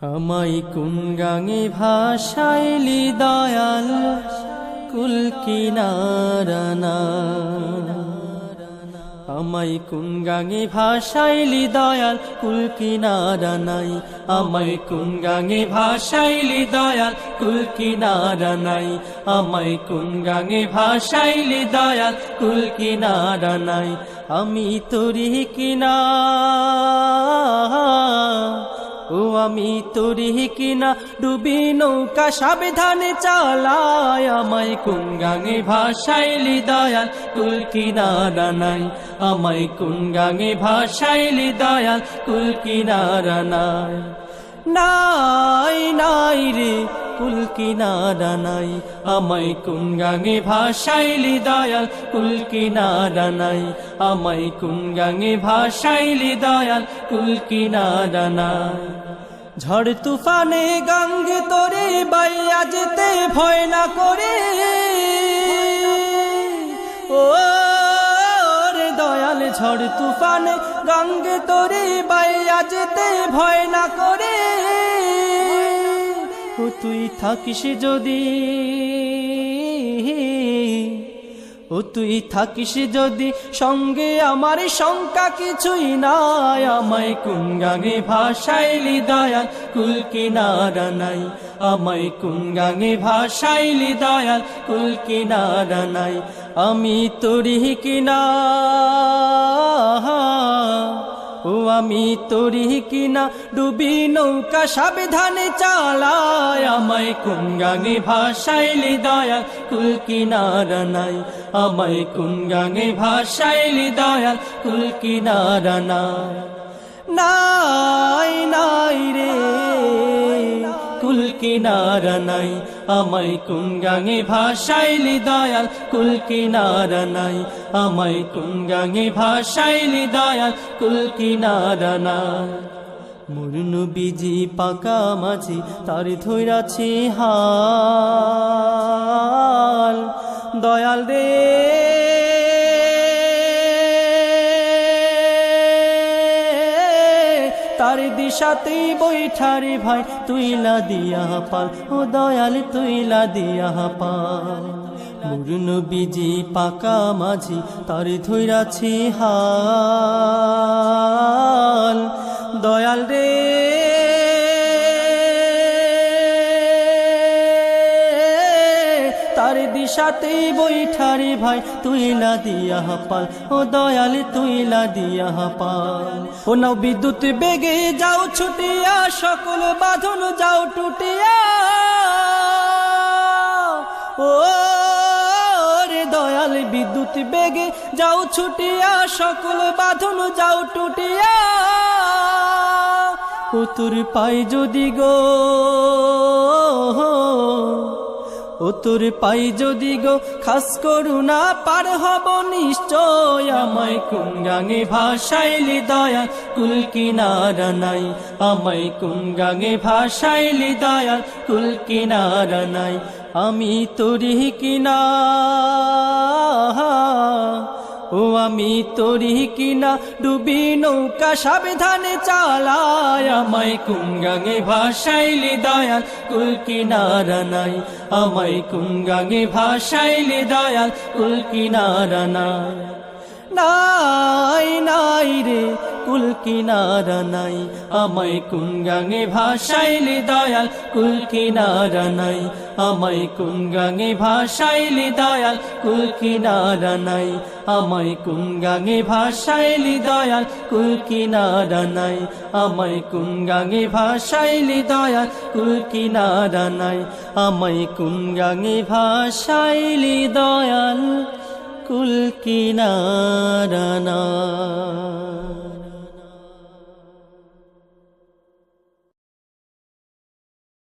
আমাই কোন গাঙে ভাষাইলি দয়াল? কুল কিনারানা। আমাই কোন গাঙে ভাষাইলি দয়াল? কুল কিনারানাই। আমাই কোন গাঙে ভাষাইলি দয়াল? কুল কিনারানাই। আমাই কোন গাঙে ভাষাইলি দয়াল? কুল কিনারানাই। আমি তোরি কিনা। ও আমি তোরি কিনা ডুবি নৌকা সাবধানে চালায়, আমায় কোন গাঙে ভাসাইলি দয়াল? কুল কিনারা নাই, আমায় কোন গাঙে ভাসাইলি দয়াল? কুল কিনারা নাই। নাই নাই রে কুল কিনারা নাই। আমায় কোন গাঙে ভাসাইলি দয়াল? কুল কিনারা নাই। আমায় কোন গাঙে ভাসাইলি দয়াল? কুল কিনারা নাই। ঝড় তুফানে গঙ্গে তোরে বাইয়া যেতে ভয় না করে। ও রে দয়াল, ঝড় তুফানে গঙ্গে তোরে বাইয়া যেতে ভয় না করে। ও তুই থাকিস যদি, ও তুই থাকিস যদি, সঙ্গে আমার শঙ্কা কিছুই নাই। আমায় কোন গাঙে ভাসাইলি দয়াল, কুল কিনারা নাই। আমায় কোন গাঙে ভাসাইলি দয়াল, কুল কিনারা নাই। আমি তোরি কিনা আমি তোরি কিনা, ডুবি নৌকা সাবধানে চালায়, আমায় কোন গাঙে ভাসাইলি দয়াল, কুল কিনারা নাই। আমায় কোন গাঙে ভাসাইলি দয়াল, কুল কিনারা নাই। নাই নাই রে, কুল কিনারা নাই। আমায় কোন গাঙে ভাসাইলি দয়াল কুল কিনারা নাই। আমায় কোন গাঙে ভাসাইলি দয়াল কুল কিনারা নাই। মুরনু বিজি পাকা মাঝি, তার ধৈরাছি হাল। দয়াল রে দিশাতেই বৈঠারি ভাই তুইলা দিয়া পাল। ও দয়াল, তুইলা দিয়া পাল। মুরুন বিজি পাকা মাঝি, তার ধৈরাছি হাল। দয়াল রে তার দিশাতেই বৈঠারে ভাই তুইলা দিয়া পাল ও দয়াল তুইলা দিয়া পাল ও নাও বিদ্যুৎ বেগে যাও, ছুটিয়া সকল বাঁধন যাও, টুটিয়া। ও দয়াল, বিদ্যুৎ বেগে যাও, ছুটিয়া সকল বাঁধন যাও, টুটিয়া। ও তোর পাই যদি গো। ও পাই যদি গো, খাস করুণা পার হব নিশ্চয়। আমায় কুঙ্গাঙে গাঙে ভাসাইলি দয়া কুল নাই। আমায় কুঙ্গাঙে গাঙে ভাসাইলি দয়া কুল নাই। আমি তোরি কিনা। ও আমি তোরি কিনা ডুবি নৌকা সাবধানে চালায়, আমায় কুঙ্গাঙে ভাষাইলে দয়াল, কুল কিনারা নাই। আমায় কুঙ্গাঙে ভাষাইলে দয়াল, কুল কিনারা নাই। নাই নাই রে, কুল কিনারা নাই। আমায় কোন গাঙে ভাসাইলি দয়াল, কুল কিনারা নাই। আমায় কোন গাঙে ভাসাইলি দয়াল, কুল কিনারা নাই। আমায় কোন গাঙে ভাসাইলি দয়াল, কুল কিনারা নাই। আমায় কোন গাঙে ভাসাইলি দয়াল, কুল কিনারা নাই। আমায় কোন গাঙে দয়াল। কুল কিনারা নাই